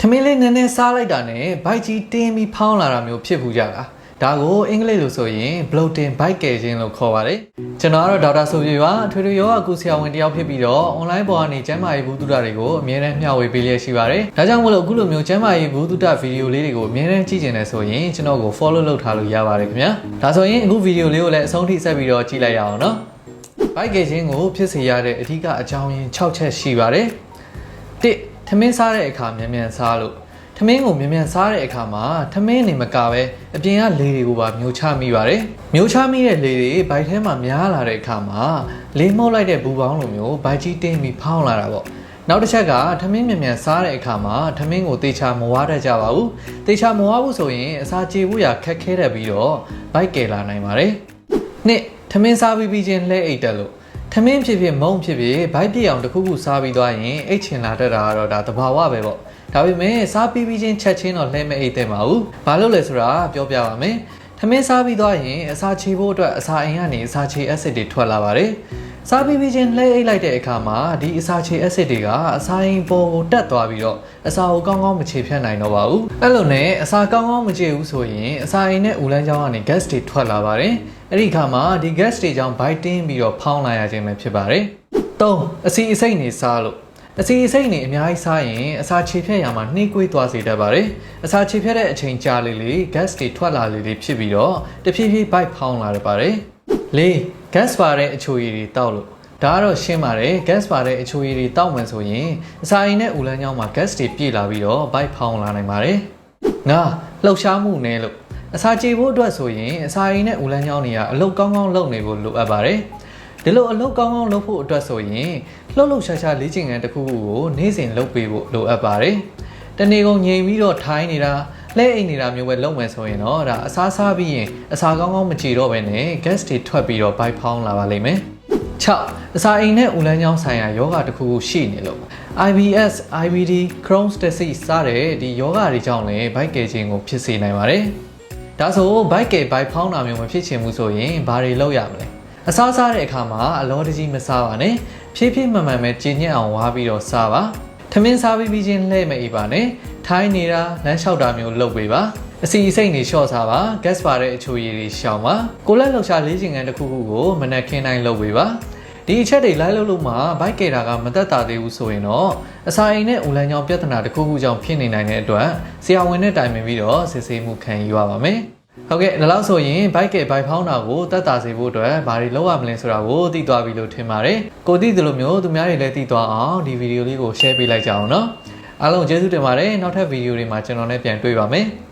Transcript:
ထမင်းလေးနည်းနည်းစားလိုက်တာနဲ့ဘိုက်ကြီးတင်းပြီးဖောင်းလာတာမျိုးဖြစ်ဘူးကြတာဒါကိုအင်္ဂလိပ်လိုဆိုရင် bloating bike ကယ်ခြင်းလို့ခေါ်ပါတယ်ကျွန်တော်ကတော့ဒေါက်တာဆိုပြေပါအထွေထွေယောဂကုဆရာဝန်တယောက်ဖြစ်ပြီးတော့ online ပေါ်ကနေကျန်းမာရေးဘူးတုဒတွေကိုအမြဲတမ်းမျှဝေပေးလျက်ရှိပါတယ်ဒါကြောင့်မို့လို့အခုလိုမျိုးကျန်းမာရေးဘူးတုဒဗီဒီယိုလေးတွေကိုအမြဲတမ်းကြည့်ကျင်နေဆိုရင်ကျွန်တော်ကို follow လုပ်ထားလို့ရပါတယ်ခင်ဗျာဒါဆိုရင်အခုဗီဒီယိုလေးကိုလည်းအဆုံးထိဆက်ပြီးတော့ကြည့်လိုက်ရအောင်နော်ဘိုက်ကယ်ခြင်းကိုဖြစ်စေရတဲ့အဓိကအကြောင်းရင်း6ချက်ရှိပါတယ်။တစ် ထမင်းစားတဲ့အခါမြန်မြန်စားလို့ထမင်းကိုမြန်မြန်စားတဲ့အခါမှာထမင်းနေမကပဲအပြင်ကလေတွေကိုပါမျိုးချမိပါတယ်။မျိုးချမိတဲ့လေတွေဘိုက်ထဲမှာများလာတဲ့အခါမှာလေမှုတ်လိုက်တဲ့ဘူးပေါင်းလိုမျိုးဘိုက်ကြီးတင်းပြီးဖောင်းလာတာပေါ့။နောက်တစ်ချက်ကထမင်းမြန်မြန်စားတဲ့အခါမှာထမင်းကိုတေချာမဝါတတ်ကြပါဘူး။တေချာမဝါဘူးဆိုရင်အစာကြေဖို့ရခက်ခဲတတ်ပြီးတော့ဘိုက်ကယ်လာနိုင်ပါတယ်။နှစ်ထမင်းစားပြီးပြီးချင်းလှဲအိတ်တက်လို့ ထမင်းဖြစ်ဖြစ်မုံဖြစ်ဖြစ်ဘိုက်ပြည့်အောင်တစ်ခုခုစားပြီးသွားရင်အိတ်ချင်လာတတ်တာကတော့ဒါသဘာဝပဲပေါ့ဒါပေမဲ့စားပြီးပြီးချင်းချက်ချင်းတော့လှဲမဲ့အိတ်တဲ့မှာဘူးဘာလို့လဲဆိုတာပြောပြပါမယ်ထမင်းစားပြီးသွားရင်အစာချေဖို့အတွက်အစာအိမ်ကနေအစာချေအက်ဆစ်တွေထွက်လာပါတယ် စားပြီးပြီးချင်းလှဲအိတ်လိုက်တဲ့အခါမှာဒီအစာချေအက်ဆစ်တွေကအစာအိမ်ပေါ်ကိုတက်သွားပြီးတော့အစာကိုကောင်းကောင်းမချေဖြတ်နိုင်တော့ပါဘူးအဲ့လိုနဲ့အစာကောင်းကောင်းမချေဘူးဆိုရင်အစာအိမ်နဲ့ဦးလန်းချောင်းကနေ gas တွေထွက်လာပါတယ်အဲ့ဒီအခါမှာဒီ gas တွေကြောင့် bite တင်းပြီးတော့ဖောင်းလာရခြင်းပဲဖြစ်ပါတယ်၃အစီအစိတ်နေစားလို့အစီအစိတ်နေအများကြီးစားရင်အစာချေဖြတ်ရမှာနှိကွေးသွားစေတတ်ပါတယ်အစာချေဖြတ်တဲ့အချိန်ကြာလေလေ gas တွေထွက်လာလေလေဖြစ်ပြီးတော့တဖြည်းဖြည်း bite ဖောင်းလာရပါတယ် ၄ gas ပါတဲ့အချိုရည်တွေတောက်လို့ဒါကတော့ရှင်းပါတယ် gas ပါတဲ့အချိုရည်တွေတောက်မှန်ဆိုရင်အစာအိမ်နဲ့ဦးလန်းချောင်းမှာ gas တွေပြည့်လာပြီးတော့ bite ဖောင်းလာနိုင်ပါတယ်ငါလှုပ်ရှားမှုနည်းလို့အစာကြေဖို့အတွက်ဆိုရင်အစာအိမ်နဲ့ဦးလန်းချောင်းတွေကအလုပ်ကောင်းကောင်းလုပ်နေဖို့လိုအပ်ပါတယ်ဒီလိုအလုပ်ကောင်းကောင်းလုပ်ဖို့အတွက်ဆိုရင်လှုပ်လှုပ်ရှားရှားလေ့ကျင့်ခန်းတစ်ခုခုကိုနေ့စဉ်လုပ်ပေးဖို့လိုအပ်ပါတယ်တနေ့ကုန်ငြိမ်ပြီးတော့ထိုင်းနေတာ လဲအိမ်နေတာမျိုးပဲလုပ်မယ်ဆိုရင်တော့ဒါအစားစားပြီးရင်အစာကောင်းကောင်းမကြည့်တော့ဘဲနဲ့ gas တွေထွက်ပြီးတော့ bite ဖောင်းလာပါလိမ့်မယ်6အစာအိမ်နဲ့ဦးလန်းချောင်းဆိုင်ရာယောဂတစ်ခုခုရှိနေလို့ IBS, IBD, Crohn's disease စတဲ့ဒီယောဂတွေကြောင့်လည်းဘိုက်ကယ်ခြင်းကိုဖြစ်စေနိုင်ပါတယ်။ဒါဆိုဘိုက်ကယ်ဘိုက်ဖောင်းတာမျိုးမဖြစ်ချင်ဘူးဆိုရင်ဘာတွေလုပ်ရမလဲ။အစားစားတဲ့အခါမှာအလောတကြီးမစားပါနဲ့။ဖြည်းဖြည်းမှန်မှန်ပဲကြည်ညက်အောင်ဝါပြီးတော့စားပါ။ထမင်းစားပြီးပြီးချင်းလှည့်မအိပ်ပါနဲ့။ ထိုင်းနေတာလမ်းလျှောက်တာမျိုးလုပ်ပေးပါ။အစီအစိတ်နေလျှော့စားပါ။ gas ပါတဲ့အချိုရည်တွေရှောင်ပါ။ကိုလက်လှောက်ရှားလေးချင်ကန်တစ်ခုခုကိုမနက်ခင်းတိုင်းလုပ်ပေးပါ။ဒီအချက်တွေလိုက်လို့လို့မှဘိုက်ကယ်တာကမတက်တာသေးဘူးဆိုရင်တော့အစာအိမ်နဲ့ဦးလန်းကြောင်ပြဿနာတစ်ခုခုကြောင့်ဖြစ်နေနိုင်တဲ့အတွက်ဆရာဝန်နဲ့တိုင်ပင်ပြီးတော့စစ်ဆေးမှုခံယူရပါမယ်။ဟုတ်ကဲ့ဒါလို့ဆိုရင်ဘိုက်ကယ်ဘိုက်ဖောင်းတာကိုတက်တာစေဖို့အတွက်ဘာတွေလုပ်ရမလဲဆိုတာကိုသိသွားပြီလို့ထင်ပါတယ်။ကိုသိသလိုမျိုးသူများတွေလည်းသိသွားအောင်ဒီဗီဒီယိုလေးကို share ပေးလိုက်ကြအောင်နော်။ အားလုံးကျေးဇူးတင်ပါတယ်နောက်ထပ်ဗီဒီယိုတွေမှာကျွန်တော်နဲ့ပြန်တွေ့ပါမယ်။